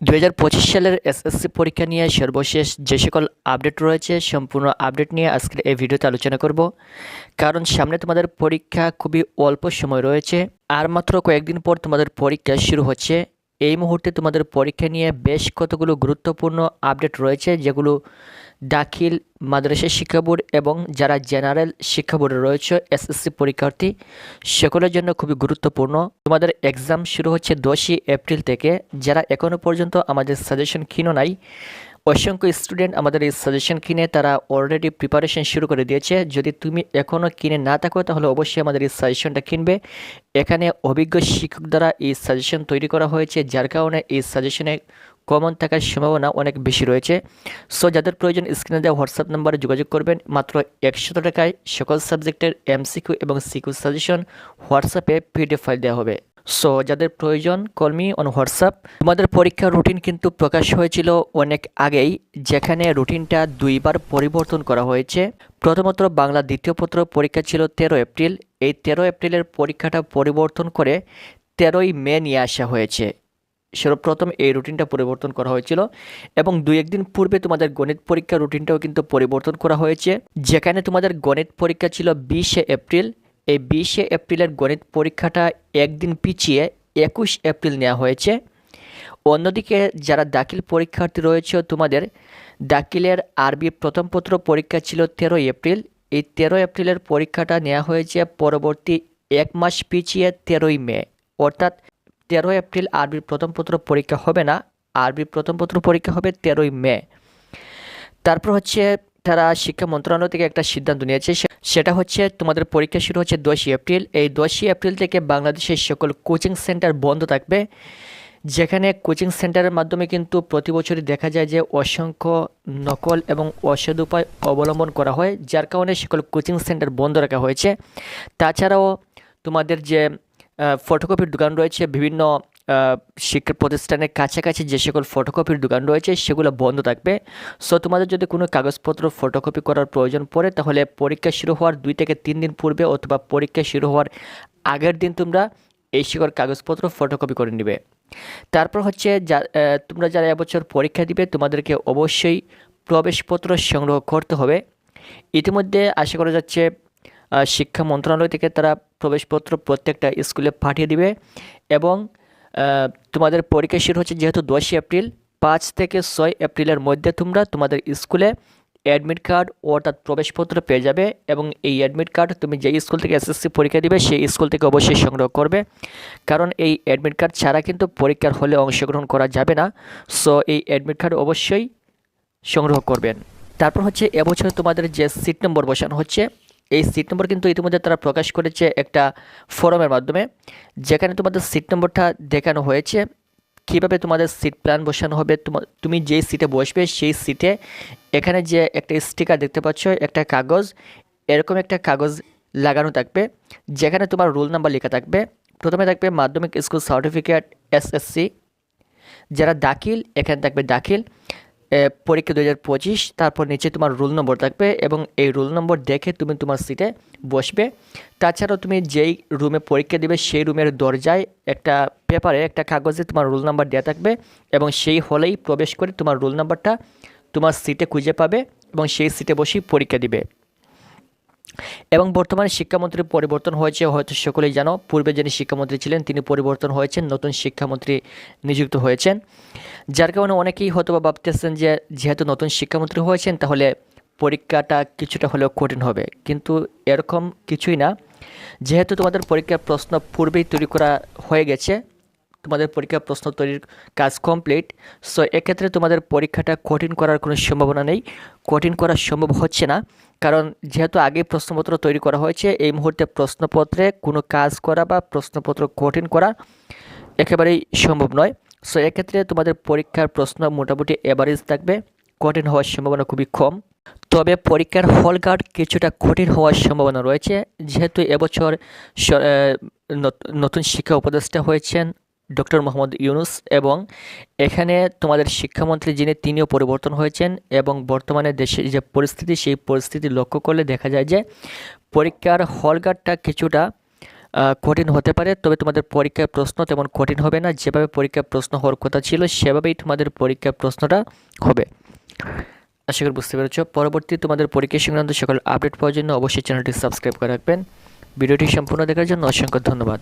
দু হাজার পঁচিশ সালের এসএসসি পরীক্ষা নিয়ে সর্বশেষ যে সকল আপডেট রয়েছে, সম্পূর্ণ আপডেট নিয়ে আজকের এই ভিডিওতে আলোচনা করব। কারণ সামনে তোমাদের পরীক্ষা খুবই অল্প সময় রয়েছে, আর মাত্র কয়েকদিন পর তোমাদের পরীক্ষা শুরু হচ্ছে। এই মুহূর্তে তোমাদের পরীক্ষা নিয়ে বেশ কতগুলো গুরুত্বপূর্ণ আপডেট রয়েছে, যেগুলো দাখিল মাদ্রাসা শিক্ষা বোর্ড এবং যারা জেনারেল শিক্ষা বোর্ডে রয়েছে এসএসসি পরীক্ষার্থী, সকলের জন্য খুবই গুরুত্বপূর্ণ। তোমাদের এক্সাম শুরু হচ্ছে দশই এপ্রিল থেকে। যারা এখনও পর্যন্ত আমাদের সাজেশন কিনো নাই অসংখ্য স্টুডেন্ট আমাদের এই সাজেশন কিনে তারা অলরেডি প্রিপারেশন শুরু করে দিয়েছে। যদি তুমি এখনও কিনে না থাকো, তাহলে অবশ্যই আমাদের এই সাজেশনটা কিনবে। এখানে অভিজ্ঞ শিক্ষক দ্বারা এই সাজেশন তৈরি করা হয়েছে, যার কারণে এই সাজেশনে কমন থাকার সম্ভাবনা অনেক বেশি রয়েছে। সো যাদের প্রয়োজন স্ক্রিনে দেওয়া হোয়াটসঅ্যাপ নাম্বারে যোগাযোগ করবেন। মাত্র একশত টাকায় সকল সাবজেক্টের এমসিকিউ এবং সিকিউ সাজেশন হোয়াটসঅ্যাপে পিডিএফ ফাইল দেওয়া হবে। সো যাদের প্রয়োজন কলমি অন হোয়াটসঅ্যাপ তোমাদের পরীক্ষার রুটিন কিন্তু প্রকাশ হয়েছিল অনেক আগেই, যেখানে রুটিনটা দুইবার পরিবর্তন করা হয়েছে। প্রথমত বাংলা, দ্বিতীয় পত্র পরীক্ষা ছিল তেরো এপ্রিল। এই তেরো এপ্রিলের পরীক্ষাটা পরিবর্তন করে তেরোই মে নিয়ে আসা হয়েছে। সর্বপ্রথম এই রুটিনটা পরিবর্তন করা হয়েছিল এবং দুই একদিন পূর্বে তোমাদের গণিত পরীক্ষার রুটিনটাও কিন্তু পরিবর্তন করা হয়েছে। যেখানে তোমাদের গণিত পরীক্ষা ছিল বিশে এপ্রিল। এই বিশে এপ্রিলের গণিত পরীক্ষাটা একদিন পিছিয়ে একুশ এপ্রিল নেওয়া হয়েছে। অন্যদিকে যারা দাখিল পরীক্ষার্থী রয়েছে তোমাদের, দাখিলের আরবি প্রথম পত্র পরীক্ষা ছিল তেরোই এপ্রিল। এই তেরো এপ্রিলের পরীক্ষাটা নেওয়া হয়েছে পরবর্তী এক মাস পিছিয়ে তেরোই মে। অর্থাৎ তেরো এপ্রিল আরবির প্রথম পত্র পরীক্ষা হবে না আরবির প্রথম পত্র পরীক্ষা হবে তেরোই মে। তারপর হচ্ছে তারা শিক্ষা মন্ত্রণালয় থেকে একটা সিদ্ধান্ত নিয়েছে সেটা হচ্ছে তোমাদের পরীক্ষা শুরু হচ্ছে দশই এপ্রিল। এই দশই এপ্রিল থেকে বাংলাদেশের সকল কোচিং সেন্টার বন্ধ থাকবে, যেখানে কোচিং সেন্টারের মাধ্যমে কিন্তু প্রতি বছরই দেখা যায় যে অসংখ্য নকল এবং অসৎ উপায় অবলম্বন করা হয়, যার কারণে সকল কোচিং সেন্টার বন্ধ রাখা হয়েছে। তাছাড়াও তোমাদের যে ফটোকপির দোকান রয়েছে, বিভিন্ন শিক্ষা প্রতিষ্ঠানের কাছাকাছি যে সকল ফটোকপির দোকান রয়েছে, সেগুলো বন্ধ থাকবে। সো তোমাদের যদি কোনো কাগজপত্র ফটোকপি করার প্রয়োজন পড়ে, তাহলে পরীক্ষা শুরু হওয়ার দুই থেকে তিন দিন পূর্বে অথবা পরীক্ষা শুরু হওয়ার আগের দিন তোমরা এই সকল কাগজপত্র ফটোকপি করে নেবে। তারপর হচ্ছে যা তোমরা যারা এবছর পরীক্ষা দিবে, তোমাদেরকে অবশ্যই প্রবেশপত্র সংগ্রহ করতে হবে। ইতিমধ্যে আশা করা যাচ্ছে শিক্ষা মন্ত্রণালয় থেকে তারা প্রবেশপত্র প্রত্যেকটা স্কুলে পাঠিয়ে দিবে এবং তোমাদের পরীক্ষা শুরু হচ্ছে যেহেতু দশই এপ্রিল, পাঁচ থেকে ছয় এপ্রিলের মধ্যে তোমরা তোমাদের স্কুলে অ্যাডমিট কার্ড অর্থাৎ প্রবেশপত্র পেয়ে যাবে এবং এই অ্যাডমিট কার্ড তুমি যে স্কুল থেকে এসএসসি পরীক্ষা দিবে সেই স্কুল থেকে অবশ্যই সংগ্রহ করবে। কারণ এই অ্যাডমিট কার্ড ছাড়া কিন্তু পরীক্ষার হলে অংশগ্রহণ করা যাবে না। সো এই অ্যাডমিট কার্ড অবশ্যই সংগ্রহ করবেন। তারপর হচ্ছে এবছর তোমাদের যে সিট নম্বর বসানো হচ্ছে এই সিট নম্বর কিন্তু ইতিমধ্যে তারা প্রকাশ করেছে একটা ফোরামের মাধ্যমে, যেখানে তোমাদের সিট নম্বরটা দেখানো হয়েছে। কীভাবে তোমাদের সিট প্ল্যান বসানো হবে? তোমা- যেই সিটে বসবে, সেই সিটে এখানে যে একটা স্টিকার দেখতে পাচ্ছ, একটা কাগজ, এরকম একটা কাগজ লাগানো থাকবে, যেখানে তোমার রোল নাম্বার লেখা থাকবে। প্রথমে থাকবে মাধ্যমিক স্কুল সার্টিফিকেট এসএসসি যারা দাখিল, এখানে থাকবে দাখিল। পরীক্ষা দু হাজার পঁচিশ, তারপর নিচে তোমার রোল নম্বর থাকবে এবং এই রোল নম্বর দেখে তুমি তোমার সিটে বসবে। তাছাড়াও তুমি যেই রুমে পরীক্ষা দেবে, সেই রুমের দরজায় একটা পেপারে একটা কাগজে তোমার রোল নাম্বার দেওয়া থাকবে এবং সেই হলেই প্রবেশ করে তোমার রোল নাম্বারটা তোমার সিটে খুঁজে পাবে এবং সেই সিটে বসেই পরীক্ষা দিবে। এবং বর্তমানে শিক্ষামন্ত্রী পরিবর্তন হয়েছে, হয়তো সকলেই জানো। পূর্বে যিনি শিক্ষামন্ত্রী ছিলেন, তিনি পরিবর্তন হয়েছেন, নতুন শিক্ষামন্ত্রী নিযুক্ত হয়েছেন। যার কারণে অনেকেই হয়তো বা ভাবতেছেন যে, যেহেতু নতুন শিক্ষামন্ত্রী হয়েছেন, তাহলে পরীক্ষাটা কিছুটা হলেও কঠিন হবে। কিন্তু এরকম কিছুই না। যেহেতু তোমাদের পরীক্ষার প্রশ্ন পূর্বেই তৈরি করা হয়ে গেছে তোমাদের পরীক্ষার প্রশ্ন তৈরির কাজ কমপ্লিট সো এক্ষেত্রে তোমাদের পরীক্ষাটা কঠিন করার কোনো সম্ভাবনা নেই। কঠিন করা সম্ভব হচ্ছে না, কারণ যেহেতু আগে প্রশ্নপত্র তৈরি করা হয়েছে, এই মুহূর্তে প্রশ্নপত্রে কোনো কাজ করা বা প্রশ্নপত্র কঠিন করা একেবারেই সম্ভব নয়। সো এক্ষেত্রে তোমাদের পরীক্ষার প্রশ্ন মোটামুটি এভারেজ থাকবে, কঠিন হওয়ার সম্ভাবনা খুবই কম। তবে পরীক্ষার হল গার্ড কিছুটা কঠিন হওয়ার সম্ভাবনা রয়েছে, যেহেতু এবছর নতুন শিক্ষা উপদেষ্টা হয়েছেন ডক্টর মোহাম্মদ ইউনুস এবং এখানে তোমাদের শিক্ষামন্ত্রী যিনি, তিনিও পরিবর্তন হয়েছেন এবং বর্তমানে দেশে যে পরিস্থিতি, সেই পরিস্থিতি লক্ষ্য করলে দেখা যায় যে পরীক্ষার হল গার্ডটা কিছুটা কঠিন হতে পারে। তবে তোমাদের পরীক্ষার প্রশ্ন তেমন কঠিন হবে না। যেভাবে পরীক্ষার প্রশ্ন হওয়ার কথা ছিল, সেভাবেই তোমাদের পরীক্ষার প্রশ্নটা হবে। আশা করি বুঝতে পেরেছ। পরবর্তী তোমাদের পরীক্ষা সংক্রান্ত সকল আপডেট পাওয়ার জন্য অবশ্যই চ্যানেলটি সাবস্ক্রাইব করে রাখবেন। ভিডিওটি সম্পূর্ণ দেখার জন্য অসংখ্য ধন্যবাদ।